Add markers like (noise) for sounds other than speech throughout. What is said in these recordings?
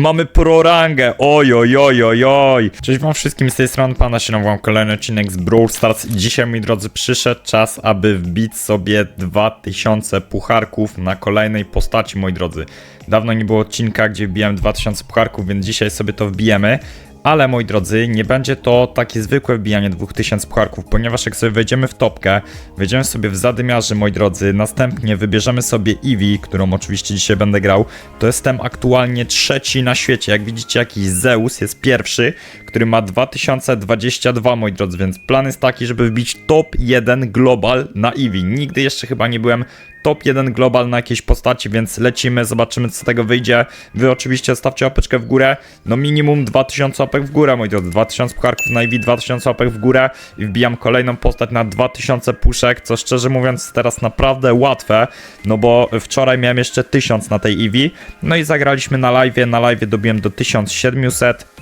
Mamy pro rangę, oj, oj, oj, oj, oj. Cześć wam wszystkim, z tej strony pana się wam kolejny odcinek z Brawl Stars dzisiaj, moi drodzy, przyszedł czas, aby wbić sobie 2000 pucharków na kolejnej postaci, moi drodzy. Dawno nie było odcinka, gdzie wbijałem 2000 pucharków, więc dzisiaj sobie to wbijemy. Ale moi drodzy, nie będzie to takie zwykłe wbijanie 2000 pucharków, ponieważ jak sobie wejdziemy w topkę, wejdziemy sobie w zadymiarzy, moi drodzy, następnie wybierzemy sobie Eevee, którą oczywiście dzisiaj będę grał, to jestem aktualnie trzeci na świecie. Jak widzicie, jakiś Zeus jest pierwszy, który ma 2022, moi drodzy, więc plan jest taki, żeby wbić top 1 global na Eevee. Nigdy jeszcze chyba nie byłem top 1 global na jakiejś postaci, więc lecimy, zobaczymy co z tego wyjdzie. Wy oczywiście stawcie łapeczkę w górę, no minimum 2000 łapek w górę, moi drodzy, 2000 pucharków na Eevee, 2000 łapek w górę i wbijam kolejną postać na 2000 puszek, co szczerze mówiąc teraz naprawdę łatwe, no bo wczoraj miałem jeszcze 1000 na tej Eevee, no i zagraliśmy na live, na live dobiłem do 1700,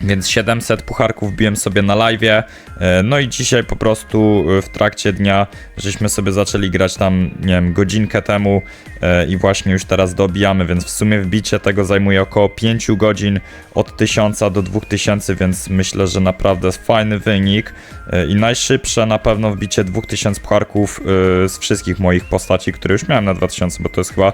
więc 700 pucharków biłem sobie na live. No i dzisiaj po prostu e, w trakcie dnia żeśmy sobie zaczęli grać tam, nie wiem, godzinkę temu e, i właśnie już teraz dobijamy, więc w sumie wbicie tego zajmuje około 5 godzin od 1000 do 2000, więc myślę, że naprawdę fajny wynik e, i najszybsze na pewno wbicie 2000 pucharków e, z wszystkich moich postaci, które już miałem na 2000, bo to jest chyba,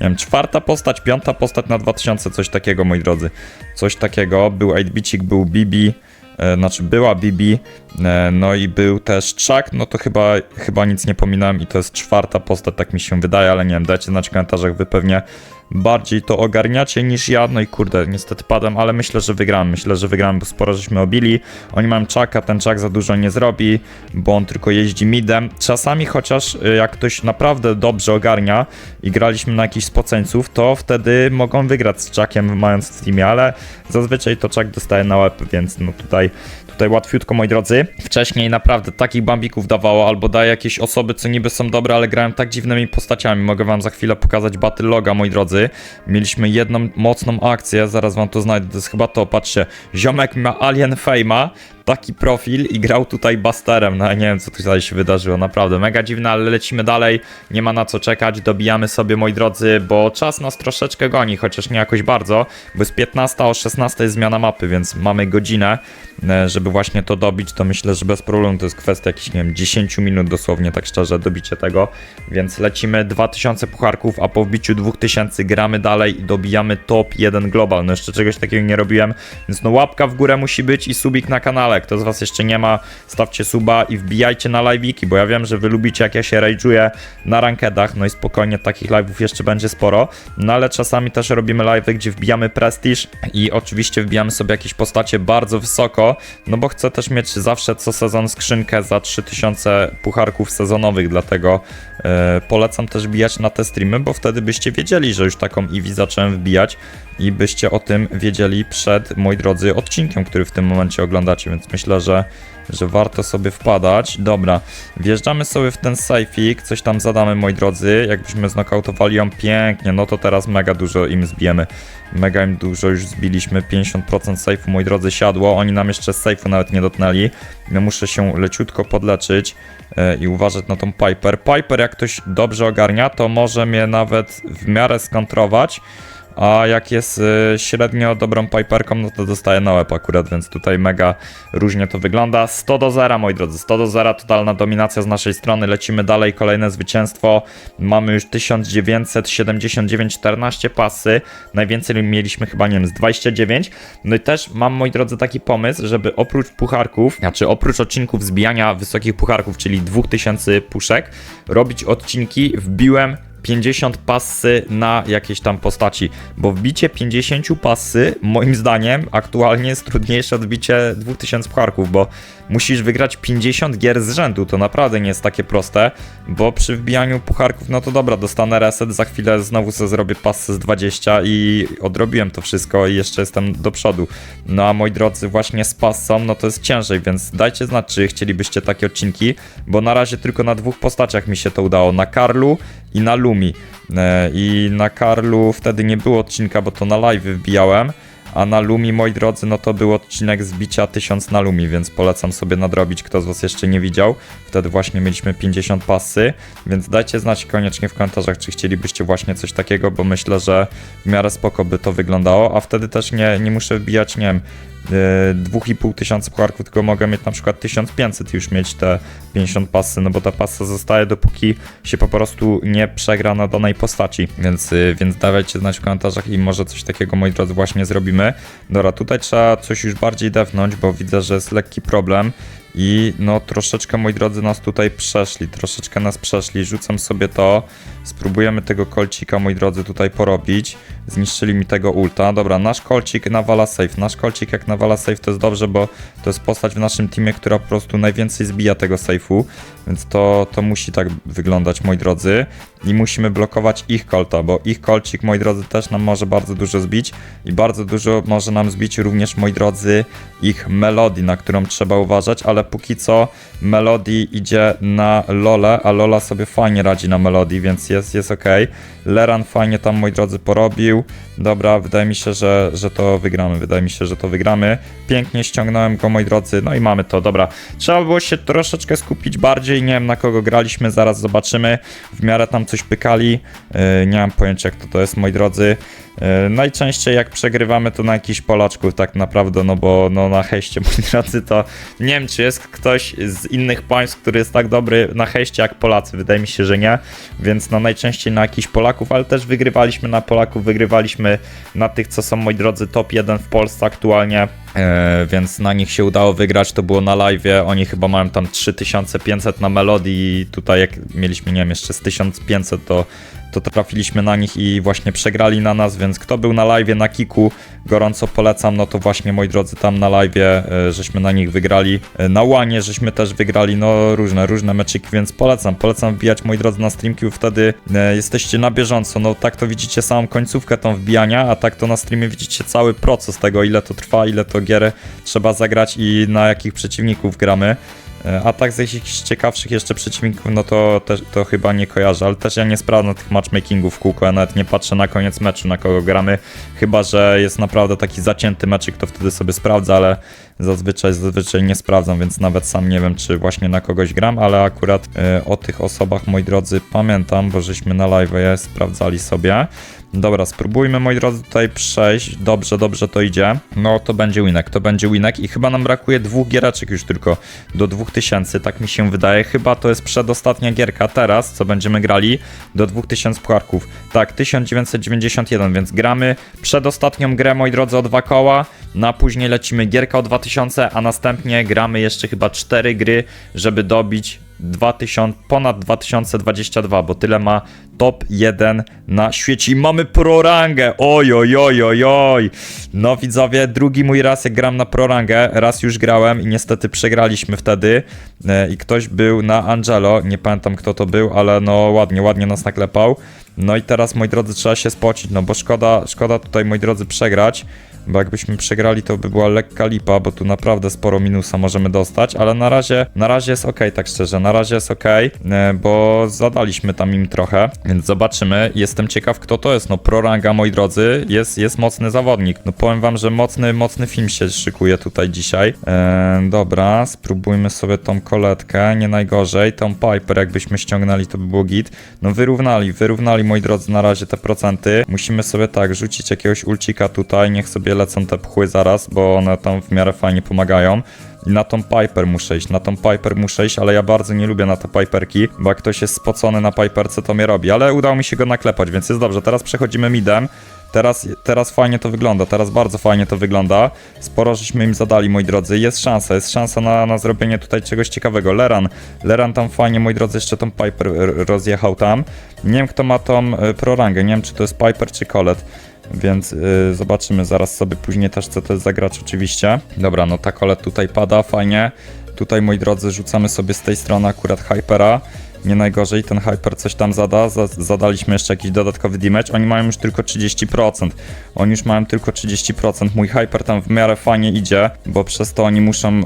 nie wiem, czwarta postać, piąta postać na 2000, coś takiego, moi drodzy. Coś takiego. Był 8-bicik, był Bibi, e, znaczy była Bibi, e, no i był też Chuck, no to chyba, chyba nic nie pominąłem i to jest czwarta postać, tak mi się wydaje, ale nie wiem, dajcie znać w komentarzach, wy pewnie bardziej to ogarniacie niż ja, no i kurde, niestety padłem, ale myślę, że wygram, myślę, że wygram, bo sporo żeśmy obili, oni mają Chucka, ten Chuck za dużo nie zrobi, bo on tylko jeździ midem, czasami chociaż y, jak ktoś naprawdę dobrze ogarnia i graliśmy na jakichś spoceńców, to wtedy mogą wygrać z Chuckiem mając w teamie, ale zazwyczaj to Chuck dostaje na łeb, więc no tutaj tutaj łatwiutko, moi drodzy. Wcześniej naprawdę takich bambików dawało, albo daje jakieś osoby, co niby są dobre, ale grają tak dziwnymi postaciami. Mogę wam za chwilę pokazać battle loga, moi drodzy. Mieliśmy jedną mocną akcję, zaraz wam to znajdę, to jest chyba to, patrzcie. Ziomek ma Alien Fame'a, taki profil i grał tutaj Busterem. No nie wiem, co tutaj się wydarzyło, naprawdę mega dziwne, ale lecimy dalej, nie ma na co czekać, dobijamy sobie, moi drodzy, bo czas nas troszeczkę goni, chociaż nie jakoś bardzo, bo jest 15, o 16 jest zmiana mapy, więc mamy godzinę, e, żeby właśnie to dobić, to myślę, że bez problemu. To jest kwestia jakichś, nie wiem, 10 minut dosłownie, tak szczerze, dobicie tego, więc lecimy. 2000 pucharków, a po wbiciu 2000 gramy dalej i dobijamy top 1 global, no jeszcze czegoś takiego nie robiłem, więc no łapka w górę musi być i subik na kanale, kto z was jeszcze nie ma, stawcie suba i wbijajcie na live'iki, bo ja wiem, że wy lubicie jak ja się rage'uję na rankedach, no i spokojnie takich live'ów jeszcze będzie sporo, no ale czasami też robimy live'y, gdzie wbijamy prestiż i oczywiście wbijamy sobie jakieś postacie bardzo wysoko, no bo chcę też mieć zawsze co sezon skrzynkę za 3000 pucharków sezonowych, dlatego e, polecam też wbijać na te streamy, bo wtedy byście wiedzieli, że już taką Eevee zacząłem wbijać i byście o tym wiedzieli przed, moi drodzy, odcinkiem, który w tym momencie oglądacie, więc myślę, że, że warto sobie wpadać. Dobra, wjeżdżamy sobie w ten sejfik, coś tam zadamy, moi drodzy, jakbyśmy znokautowali ją pięknie, no to teraz mega dużo im zbijemy. Mega im dużo już zbiliśmy, 50% sejfu, moi drodzy, siadło, oni nam jeszcze sejfu nawet nie dotknęli. Ja muszę się leciutko podleczyć e, i uważać na tą Piper. Piper, jak ktoś dobrze ogarnia, to może mnie nawet w miarę skontrować, a jak jest y, średnio dobrą piperką, no to dostaje na łeb akurat, więc tutaj mega różnie to wygląda. 100 do 0, moi drodzy, 100 do 0, totalna dominacja z naszej strony. Lecimy dalej, kolejne zwycięstwo. Mamy już 1979, 14 pasy. Najwięcej mieliśmy chyba, nie wiem, z 29. No i też mam, moi drodzy, taki pomysł, żeby oprócz pucharków, znaczy oprócz odcinków zbijania wysokich pucharków, czyli 2000 puszek, robić odcinki wbiłem 50 passy na jakieś tam postaci, bo wbicie 50 passy moim zdaniem aktualnie jest trudniejsze od wbicie 2000 pucharków, bo musisz wygrać 50 gier z rzędu, to naprawdę nie jest takie proste, bo przy wbijaniu pucharków, no to dobra, dostanę reset, za chwilę znowu sobie zrobię passy z 20 i odrobiłem to wszystko i jeszcze jestem do przodu. No a moi drodzy, właśnie z passą, no to jest ciężej, więc dajcie znać, czy chcielibyście takie odcinki, bo na razie tylko na dwóch postaciach mi się to udało, na Karlu i na Lumi. E, I na Karlu wtedy nie było odcinka, bo to na live wbijałem, a na Lumi, moi drodzy, no to był odcinek zbicia 1000 na Lumi, więc polecam sobie nadrobić, kto z was jeszcze nie widział. Wtedy właśnie mieliśmy 50 pasy, więc dajcie znać koniecznie w komentarzach, czy chcielibyście właśnie coś takiego, bo myślę, że w miarę spoko by to wyglądało, a wtedy też nie, nie muszę wbijać, nie wiem, 2,5 tysiąca pucharków, tylko mogę mieć na przykład 1500 i już mieć te 50 pasy, no bo ta pasa zostaje dopóki się po prostu nie przegra na danej postaci, więc, y, więc dawajcie znać w komentarzach i może coś takiego, moi drodzy, właśnie zrobimy. Dobra, tutaj trzeba coś już bardziej defnąć, bo widzę, że jest lekki problem i no troszeczkę, moi drodzy, nas tutaj przeszli, troszeczkę nas przeszli, rzucam sobie to, spróbujemy tego kolcika, moi drodzy, tutaj porobić, zniszczyli mi tego ulta, dobra, nasz kolcik nawala safe, nasz kolcik jak nawala safe to jest dobrze, bo to jest postać w naszym teamie, która po prostu najwięcej zbija tego safe'u, więc to, to musi tak wyglądać, moi drodzy. I musimy blokować ich kolta, bo ich kolcik, moi drodzy, też nam może bardzo dużo zbić. I bardzo dużo może nam zbić również, moi drodzy, ich melodii, na którą trzeba uważać, ale póki co melodii idzie na Lole, a Lola sobie fajnie radzi na melodii, więc jest, jest ok. Leran fajnie tam, moi drodzy, porobił. Dobra, wydaje mi się, że, że to wygramy. Wydaje mi się, że to wygramy. Pięknie ściągnąłem go, moi drodzy. No i mamy to, dobra. Trzeba było się troszeczkę skupić bardziej. Nie wiem na kogo graliśmy, zaraz zobaczymy. W miarę tam coś pykali. Yy, nie mam pojęcia, jak to, to jest, moi drodzy. Yy, najczęściej jak przegrywamy to na jakichś Polaczków tak naprawdę, no bo no, na heście, (laughs) moi drodzy, to nie wiem, czy jest ktoś z innych państw, który jest tak dobry na heście jak Polacy. Wydaje mi się, że nie. Więc no najczęściej na jakichś Polaków, ale też wygrywaliśmy na Polaków, wygrywaliśmy na tych, co są, moi drodzy, top 1 w Polsce aktualnie. E, więc na nich się udało wygrać, to było na live. Oni chyba mają tam 3500 na melodii tutaj jak mieliśmy, nie wiem, jeszcze z 1500 to, to trafiliśmy na nich i właśnie przegrali na nas, więc kto był na live na Kiku, gorąco polecam, no to właśnie moi drodzy tam na live, e, żeśmy na nich wygrali. E, Na łanie żeśmy też wygrali, no różne, różne meczyki, więc polecam, polecam wbijać moi drodzy na streamki, wtedy e, jesteście na bieżąco. No tak to widzicie samą końcówkę tą wbijania, a tak to na streamie widzicie cały proces tego, ile to trwa, ile to gier trzeba zagrać i na jakich przeciwników gramy. E, A tak z jakichś ciekawszych jeszcze przeciwników, no to, też, to chyba nie kojarzę, ale też ja nie sprawdzam tych matchmakingów w kółko, ja nawet nie patrzę na koniec meczu, na kogo gramy, chyba, że jest naprawdę taki zacięty meczyk, to wtedy sobie sprawdzę, ale zazwyczaj, zazwyczaj nie sprawdzam, więc nawet sam nie wiem, czy właśnie na kogoś gram, ale akurat e, o tych osobach, moi drodzy, pamiętam, bo żeśmy na live je sprawdzali sobie. Dobra, spróbujmy, moi drodzy, tutaj przejść. Dobrze, dobrze to idzie. No, to będzie winek, to będzie winek i chyba nam brakuje dwóch giereczek już tylko do 2000, tak mi się wydaje. Chyba to jest przedostatnia gierka teraz, co będziemy grali, do 2000 pucharków. Tak, 1991, więc gramy przedostatnią grę, moi drodzy, o dwa koła, no a później lecimy gierka o 2000, a następnie gramy jeszcze chyba cztery gry, żeby dobić 2000, ponad 2022, bo tyle ma top 1 na świecie i mamy pro rangę. Oj, oj, oj, oj, oj. No widzowie, drugi mój raz jak gram na pro rangę, raz już grałem i niestety przegraliśmy wtedy e, i ktoś był na Angelo, nie pamiętam kto to był, ale no ładnie, ładnie nas naklepał. No i teraz, moi drodzy, trzeba się spocić, no bo szkoda, szkoda tutaj, moi drodzy, przegrać, bo jakbyśmy przegrali, to by była lekka lipa, bo tu naprawdę sporo minusa możemy dostać, ale na razie, na razie jest ok, tak szczerze, na razie jest ok, bo zadaliśmy tam im trochę, więc zobaczymy. Jestem ciekaw, kto to jest, no proranga, moi drodzy, jest, jest mocny zawodnik. No powiem wam, że mocny, mocny film się szykuje tutaj dzisiaj. E, dobra, spróbujmy sobie tą koletkę, nie najgorzej, tą Piper jakbyśmy ściągnęli, to by było git. No wyrównali, wyrównali, moi drodzy, na razie te procenty. Musimy sobie tak, rzucić jakiegoś ulcika tutaj, niech sobie lecą te pchły zaraz, bo one tam w miarę fajnie pomagają. I na tą Piper muszę iść, na tą Piper muszę iść, ale ja bardzo nie lubię na te Piperki, bo jak ktoś jest spocony na Piperce, to mnie robi. Ale udało mi się go naklepać, więc jest dobrze. Teraz przechodzimy midem. Teraz, teraz fajnie to wygląda, teraz bardzo fajnie to wygląda. Sporo żeśmy im zadali, moi drodzy. Jest szansa, jest szansa na, na zrobienie tutaj czegoś ciekawego. Leran, Leran tam fajnie, moi drodzy, jeszcze tą Piper r- rozjechał tam. Nie wiem, kto ma tą y, prorangę, nie wiem, czy to jest Piper, czy Colette. Więc y, zobaczymy zaraz sobie później też, co to jest za gracz oczywiście. Dobra, no ta Colette tutaj pada, fajnie. Tutaj, moi drodzy, rzucamy sobie z tej strony akurat Hypera. Nie najgorzej, ten Hyper coś tam zada, za, zadaliśmy jeszcze jakiś dodatkowy damage, oni mają już tylko 30%, oni już mają tylko 30%, mój Hyper tam w miarę fajnie idzie, bo przez to oni muszą y,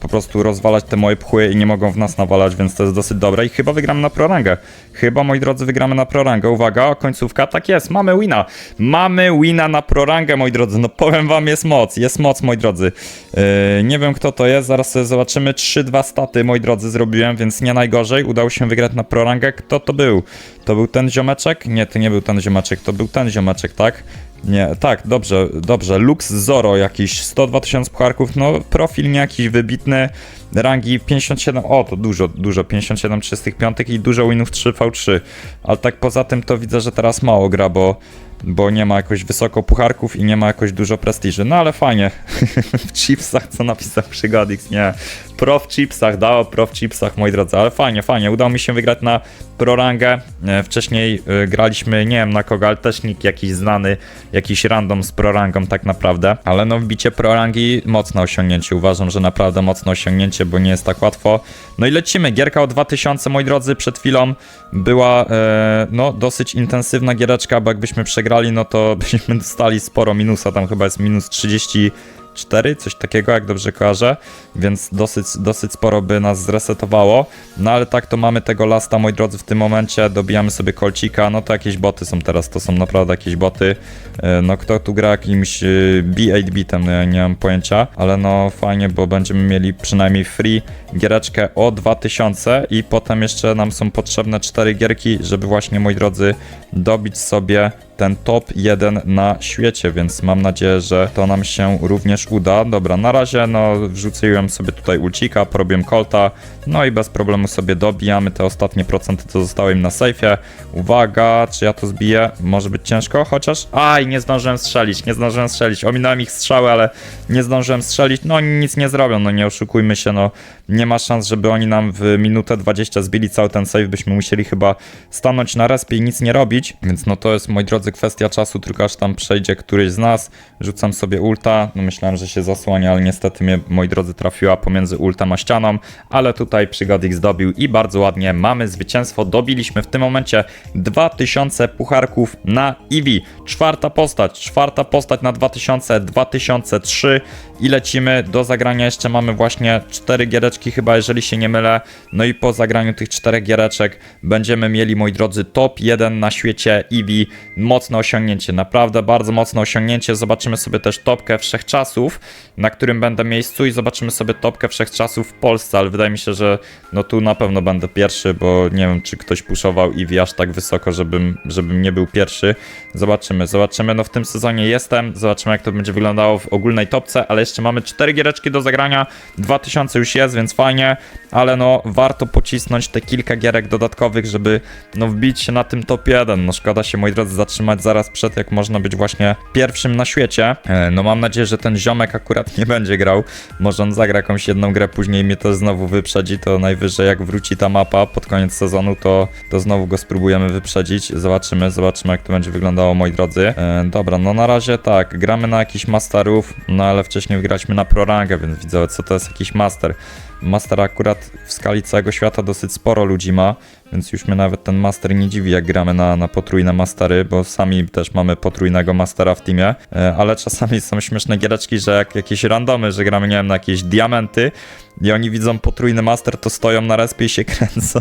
po prostu rozwalać te moje pchły i nie mogą w nas nawalać, więc to jest dosyć dobre. I chyba wygramy na prorangę, chyba moi drodzy wygramy na prorangę, uwaga, końcówka, tak jest, mamy wina, mamy wina na prorangę moi drodzy, no powiem wam jest moc, jest moc moi drodzy, yy, nie wiem kto to jest, zaraz sobie zobaczymy, 3-2 staty moi drodzy zrobiłem, więc nie najgorzej, udało się wygrać na prorangę, kto to był? To był ten ziomeczek? Nie, to nie był ten ziomeczek, to był ten ziomeczek, tak? Nie, tak, dobrze, dobrze. Lux Zoro jakiś 102 tysięcy pucharków, no profil nie jakiś wybitny, rangi 57, o to dużo, dużo, 57 35 i dużo winów 3v3, ale tak poza tym to widzę, że teraz mało gra, bo, bo nie ma jakoś wysoko pucharków i nie ma jakoś dużo prestiży, no ale fajnie, (laughs) w chipsach co napisał Przygodix, nie, pro w chipsach, dało pro w chipsach, moi drodzy, ale fajnie, fajnie, udało mi się wygrać na prorangę, e, wcześniej e, graliśmy, nie wiem na kogo, ale też nikt jakiś znany, jakiś random z prorangą tak naprawdę, ale no wbicie prorangi mocne osiągnięcie, uważam, że naprawdę mocne osiągnięcie, bo nie jest tak łatwo. No i lecimy, gierka o 2000, moi drodzy, przed chwilą była e, no dosyć intensywna giereczka, bo jakbyśmy przegrali, no to (laughs) byśmy dostali sporo minusa, tam chyba jest minus 30 4, coś takiego, jak dobrze kojarzę, więc dosyć, dosyć sporo by nas zresetowało. No ale tak to mamy tego lasta, moi drodzy, w tym momencie dobijamy sobie kolcika, no to jakieś boty są teraz, to są naprawdę jakieś boty. E, No kto tu gra jakimś e, B8-bitem, no ja nie mam pojęcia, ale no fajnie, bo będziemy mieli przynajmniej free giereczkę o 2000 i potem jeszcze nam są potrzebne 4 gierki, żeby właśnie, moi drodzy, dobić sobie ten top 1 na świecie, więc mam nadzieję, że to nam się również uda. Dobra, na razie no wrzuciłem sobie tutaj ulcika, porobiłem kolta, no i bez problemu sobie dobijamy te ostatnie procenty, co zostały im na sejfie. Uwaga, czy ja to zbiję? Może być ciężko, chociaż... Aj, nie zdążyłem strzelić, nie zdążyłem strzelić. Ominąłem ich strzały, ale nie zdążyłem strzelić. No oni nic nie zrobią, no nie oszukujmy się, no nie ma szans, żeby oni nam w minutę 20 zbili cały ten save. Byśmy musieli chyba stanąć na respie i nic nie robić, więc no to jest, moi drodzy, kwestia czasu, tylko aż tam przejdzie któryś z nas. Rzucam sobie ulta, no myślałem, że się zasłania, ale niestety mnie, moi drodzy, trafiła pomiędzy ultem a ścianą, ale tutaj Przygodik zdobił i bardzo ładnie mamy zwycięstwo. Dobiliśmy w tym momencie 2000 pucharków na Eevee. Czwarta postać, czwarta postać na 2000, 2003 i lecimy do zagrania. Jeszcze mamy właśnie cztery giereczki chyba, jeżeli się nie mylę. No i po zagraniu tych czterech giereczek będziemy mieli, moi drodzy, top 1 na świecie Eevee. Mocne osiągnięcie, naprawdę bardzo mocne osiągnięcie. Zobaczymy sobie też topkę wszechczasów, na którym będę miejscu i zobaczymy sobie topkę wszechczasów w Polsce, ale wydaje mi się, że no tu na pewno będę pierwszy, bo nie wiem, czy ktoś puszował Eevee aż tak wysoko, żebym, żebym nie był pierwszy. Zobaczymy, zobaczymy. No w tym sezonie jestem, zobaczymy jak to będzie wyglądało w ogólnej topce, ale jeszcze mamy cztery giereczki do zagrania. 2000 już jest, więc fajnie, ale no warto pocisnąć te kilka gierek dodatkowych, żeby no wbić się na tym top 1. No szkoda się, moi drodzy, zatrzymać zaraz przed, jak można być właśnie pierwszym na świecie. E, No mam nadzieję, że ten ziomek akurat nie będzie grał. Może on zagra jakąś jedną grę, później mnie to znowu wyprzedzi, to najwyżej jak wróci ta mapa pod koniec sezonu, to, to znowu go spróbujemy wyprzedzić. Zobaczymy, zobaczymy jak to będzie wyglądało, moi drodzy. E, dobra, no na razie tak, gramy na jakiś masterów, no ale wcześniej wygraliśmy na prorangę, więc widzę, co to jest jakiś master. Master akurat w skali całego świata dosyć sporo ludzi ma, więc już mnie nawet ten master nie dziwi, jak gramy na, na potrójne mastery, bo sami też mamy potrójnego mastera w teamie, e, ale czasami są śmieszne giereczki, że jak jakieś randomy, że gramy, nie wiem, na jakieś diamenty i oni widzą potrójny master, to stoją na respie i się (laughs) kręcą.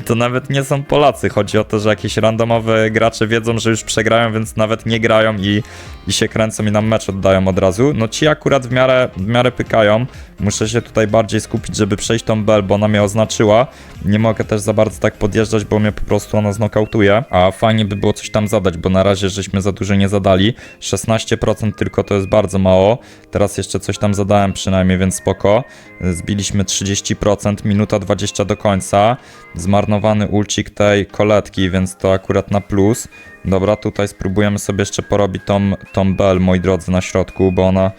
I to nawet nie są Polacy, chodzi o to, że jakieś randomowe gracze wiedzą, że już przegrają, więc nawet nie grają i, i się kręcą i nam mecz oddają od razu. No ci akurat w miarę, w miarę pykają, muszę się tutaj bardziej skupić, żeby przejść tą bel, bo ona mnie oznaczyła. Nie mogę też za bardzo tak podjeżdżać, bo mnie po prostu ona znokautuje. A fajnie by było coś tam zadać, bo na razie żeśmy za dużo nie zadali. 16% tylko to jest bardzo mało. Teraz jeszcze coś tam zadałem przynajmniej, więc spoko. Zbiliśmy 30%, minuta 20 do końca. Zmarnowany ulcik tej koletki, więc to akurat na plus. Dobra, tutaj spróbujemy sobie jeszcze porobić tą, tą bel, moi drodzy, na środku, bo ona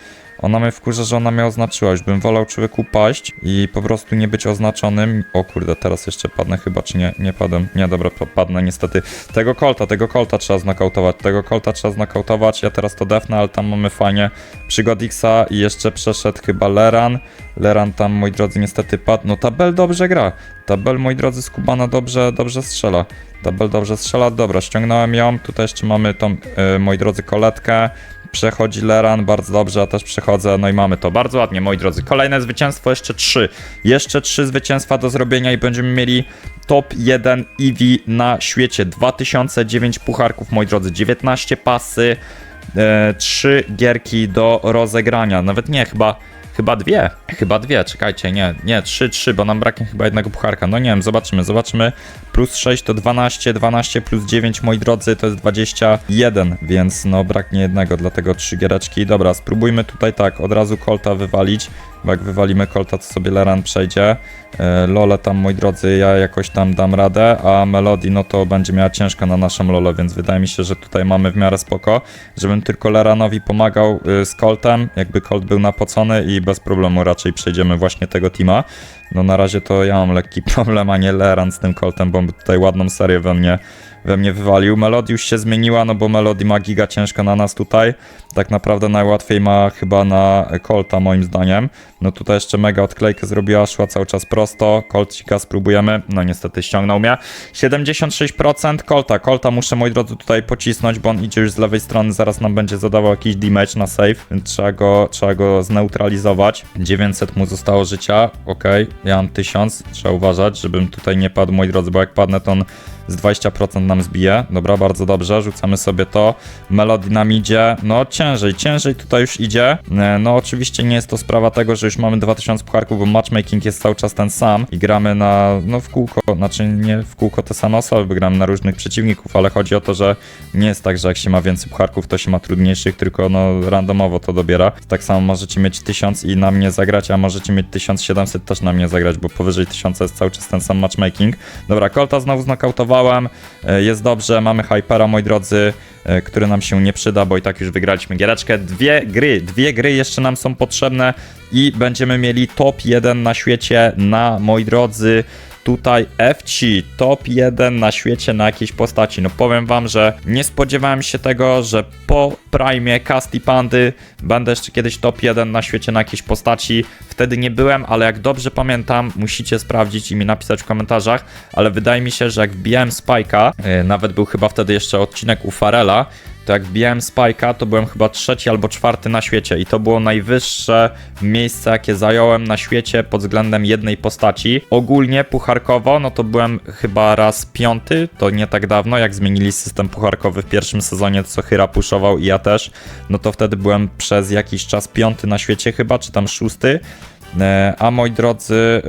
Ona mnie wkurza, że ona mnie oznaczyła. Już bym wolał człowieku paść i po prostu nie być oznaczonym. O kurde, teraz jeszcze padnę chyba, czy nie? Nie padłem. Nie, dobra, pa- padnę niestety. Tego kolta, tego kolta trzeba znakautować. Tego kolta trzeba znakautować. Ja teraz to defnę, ale tam mamy fajnie Przygodixa i jeszcze przeszedł chyba Leran. Leran tam, moi drodzy, niestety padł. No Tabel dobrze gra. Tabel, moi drodzy, z Kubana dobrze, dobrze strzela. Tabel dobrze strzela, dobra, ściągnąłem ją. Tutaj jeszcze mamy tą, y, moi drodzy, koletkę. Przechodzi Leran, bardzo dobrze, ja też przechodzę, no i mamy to. Bardzo ładnie, moi drodzy. Kolejne zwycięstwo, jeszcze trzy. Jeszcze trzy zwycięstwa do zrobienia i będziemy mieli top 1 EV na świecie. 2009 pucharków, moi drodzy, 19 pasy, e, trzy gierki do rozegrania. Nawet nie, chyba Chyba dwie. Chyba dwie, czekajcie, nie, nie, trzy, trzy, bo nam braknie chyba jednego pucharka. No nie wiem, zobaczymy, zobaczymy. Plus 6 to 12, 12 plus 9, moi drodzy, to jest 21, więc no braknie jednego, dlatego trzy giereczki. Dobra, spróbujmy tutaj tak, od razu Colta wywalić, bo jak wywalimy Colta, to sobie Leran przejdzie. E, Lole tam, moi drodzy, ja jakoś tam dam radę, a Melody, no to będzie miała ciężko na naszą Lolo, więc wydaje mi się, że tutaj mamy w miarę spoko, żebym tylko Leranowi pomagał y, z Coltem, jakby Colt był napocony i bez problemu raczej przejdziemy właśnie tego teama. No na razie to ja mam lekki (laughs) problem, a nie Leran z tym Coltem, bo tutaj ładną serię we mnie, we mnie wywalił. Melody już się zmieniła, no bo Melody ma giga ciężko na nas tutaj. Tak naprawdę najłatwiej ma chyba na Colta moim zdaniem. No tutaj jeszcze mega odklejkę zrobiła, szła cały czas prosto. Colcika spróbujemy, no niestety ściągnął mnie. 76% Colta, Colta muszę moi drodzy tutaj pocisnąć, bo on idzie już z lewej strony, zaraz nam będzie zadawał jakiś damage na save, trzeba go, trzeba go zneutralizować. 900 mu zostało życia, okej, ja mam 1000, trzeba uważać, żebym tutaj nie padł moi drodzy, bo jak padnę to on z 20% nam zbije. Dobra, bardzo dobrze, rzucamy sobie to. Melody nam idzie, no ciężej, ciężej tutaj już idzie. E, No oczywiście nie jest to sprawa tego, że już mamy 2000 pucharków, bo matchmaking jest cały czas ten sam i gramy na, no w kółko, znaczy nie w kółko te same osoby, bo gramy na różnych przeciwników, ale chodzi o to, że nie jest tak, że jak się ma więcej pucharków, to się ma trudniejszych, tylko no randomowo to dobiera. Tak samo możecie mieć 1000 i na mnie zagrać, a możecie mieć 1700 też na mnie zagrać, bo powyżej 1000 jest cały czas ten sam matchmaking. Dobra, Colta znowu znokautowałem, E, jest dobrze, mamy Hypera, moi drodzy, e, który nam się nie przyda, bo i tak już wygraliśmy giereczkę. Dwie gry, dwie gry jeszcze nam są potrzebne i będziemy mieli top 1 na świecie na, moi drodzy, tutaj FC, top 1 na świecie na jakiejś postaci. No powiem wam, że nie spodziewałem się tego, że po Prime Casti Pandy będę jeszcze kiedyś top 1 na świecie na jakiejś postaci. Wtedy nie byłem, ale jak dobrze pamiętam, musicie sprawdzić i mi napisać w komentarzach, ale wydaje mi się, że jak wbijałem Spike'a, yy, nawet był chyba wtedy jeszcze odcinek u Farela, to jak wbijałem Spike'a, to byłem chyba trzeci albo czwarty na świecie i to było najwyższe miejsce, jakie zająłem na świecie pod względem jednej postaci. Ogólnie pucharkowo, no to byłem chyba raz piąty, to nie tak dawno, jak zmienili system pucharkowy w pierwszym sezonie, co Hyra puszował i ja też, no to wtedy byłem przez jakiś czas piąty na świecie chyba, czy tam szósty. E, A moi drodzy,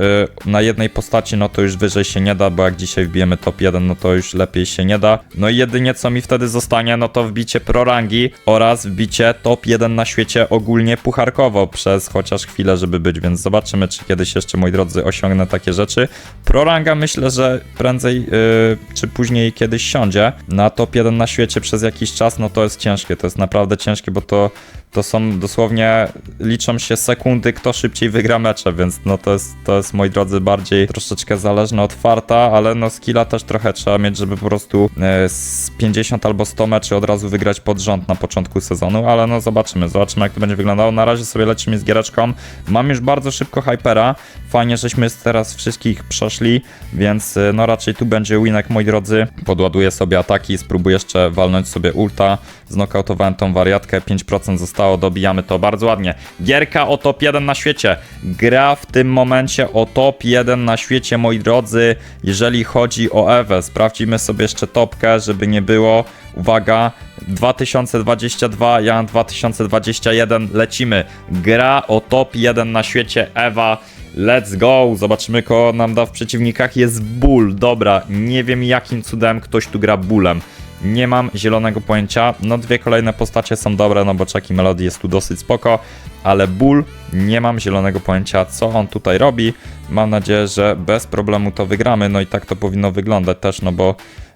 e, na jednej postaci no to już wyżej się nie da, bo jak dzisiaj wbijemy top 1, no to już lepiej się nie da. No i jedynie co mi wtedy zostanie, no to wbicie pro rangi oraz wbicie top 1 na świecie ogólnie pucharkowo przez chociaż chwilę, żeby być, więc zobaczymy, czy kiedyś jeszcze, moi drodzy, osiągnę takie rzeczy. Pro ranga myślę, że prędzej e, czy później kiedyś siądzie. Na top 1 na świecie przez jakiś czas, no to jest ciężkie, to jest naprawdę ciężkie, bo to to są dosłownie, liczą się sekundy, kto szybciej wygra mecze, więc no to jest, to jest, moi drodzy, bardziej troszeczkę zależne od farta, ale no skilla też trochę trzeba mieć, żeby po prostu e, z 50 albo 100 meczy od razu wygrać pod rząd na początku sezonu, ale no zobaczymy, zobaczymy jak to będzie wyglądało. Na razie sobie lecimy z giereczką. Mam już bardzo szybko Hypera, fajnie, żeśmy teraz wszystkich przeszli, więc e, no raczej tu będzie winek, moi drodzy. Podładuję sobie ataki, spróbuję jeszcze walnąć sobie ulta, znokautowałem tą wariatkę, 5% zostało, dobijamy to bardzo ładnie. Gierka o top 1 na świecie. Gra w tym momencie o top 1 na świecie, moi drodzy, jeżeli chodzi o Ewę. Sprawdzimy sobie jeszcze topkę, żeby nie było. Uwaga, 2022, ja mam 2021, lecimy. Gra o top 1 na świecie, Ewa. Let's go! Zobaczymy, kogo nam da w przeciwnikach. Jest ból, dobra. Nie wiem, jakim cudem ktoś tu gra bólem. Nie mam zielonego pojęcia. No dwie kolejne postacie są dobre, no bo Chucky Melody jest tu dosyć spoko, ale Bull nie mam zielonego pojęcia, co on tutaj robi. Mam nadzieję, że bez problemu to wygramy, no i tak to powinno wyglądać też, no bo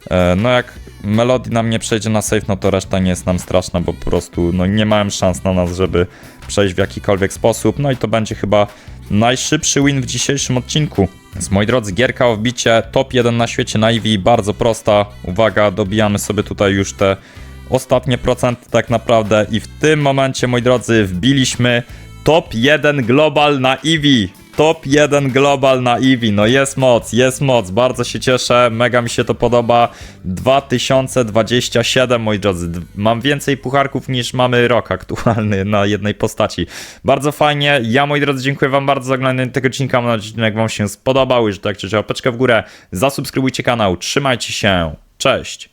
e, no jak Melody nam nie przejdzie na safe, no to reszta nie jest nam straszna, bo po prostu no nie mają szans na nas, żeby przejść w jakikolwiek sposób. No i to będzie chyba najszybszy win w dzisiejszym odcinku. Więc moi drodzy, gierka o wbicie top 1 na świecie na Eevee, bardzo prosta. Uwaga, dobijamy sobie tutaj już te ostatnie procenty tak naprawdę i w tym momencie, moi drodzy, wbiliśmy top 1 global na Eevee. Top 1 global na Eevee. No jest moc, jest moc. Bardzo się cieszę, mega mi się to podoba. 2027, moi drodzy. Mam więcej pucharków niż mamy rok aktualny (laughs) na jednej postaci. Bardzo fajnie. Ja, moi drodzy, dziękuję wam bardzo za oglądanie tego odcinka. Mam nadzieję, że odcinek wam się spodobał i że tak, czy łapeczkę w górę. Zasubskrybujcie kanał. Trzymajcie się. Cześć.